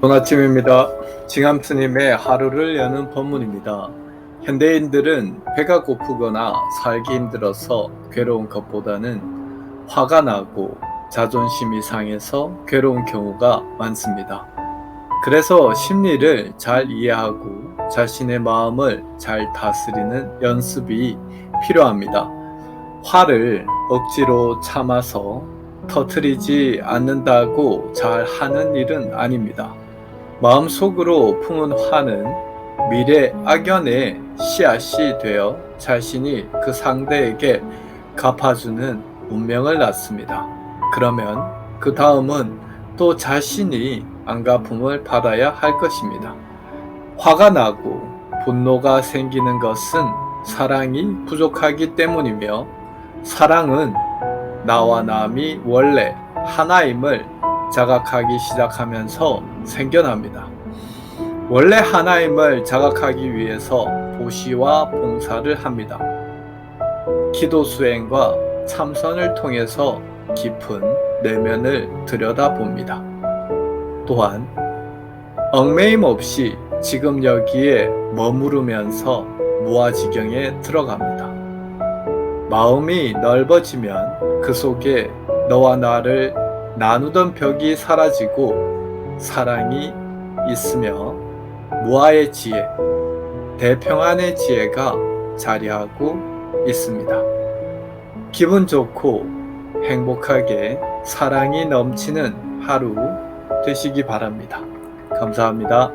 좋은 아침입니다. 징함 스님의 하루를 여는 본문입니다. 현대인들은 배가 고프거나 살기 힘들어서 괴로운 것보다는 화가 나고 자존심이 상해서 괴로운 경우가 많습니다. 그래서 심리를 잘 이해하고 자신의 마음을 잘 다스리는 연습이 필요합니다. 화를 억지로 참아서 터트리지 않는다고 잘 하는 일은 아닙니다. 마음속으로 품은 화는 미래 악연의 씨앗이 되어 자신이 그 상대에게 갚아주는 운명을 낳습니다. 그러면 그 다음은 또 자신이 안갚음을 받아야 할 것입니다. 화가 나고 분노가 생기는 것은 사랑이 부족하기 때문이며 사랑은 나와 남이 원래 하나임을 자각하기 시작하면서 생겨납니다. 원래 하나임을 자각하기 위해서 보시와 봉사를 합니다. 기도 수행과 참선을 통해서 깊은 내면을 들여다봅니다. 또한 얽매임 없이 지금 여기에 머무르면서 무아지경에 들어갑니다. 마음이 넓어지면 그 속에 너와 나를 나누던 벽이 사라지고 사랑이 있으며 무아의 지혜, 대평안의 지혜가 자리하고 있습니다. 기분 좋고 행복하게 사랑이 넘치는 하루 되시기 바랍니다. 감사합니다.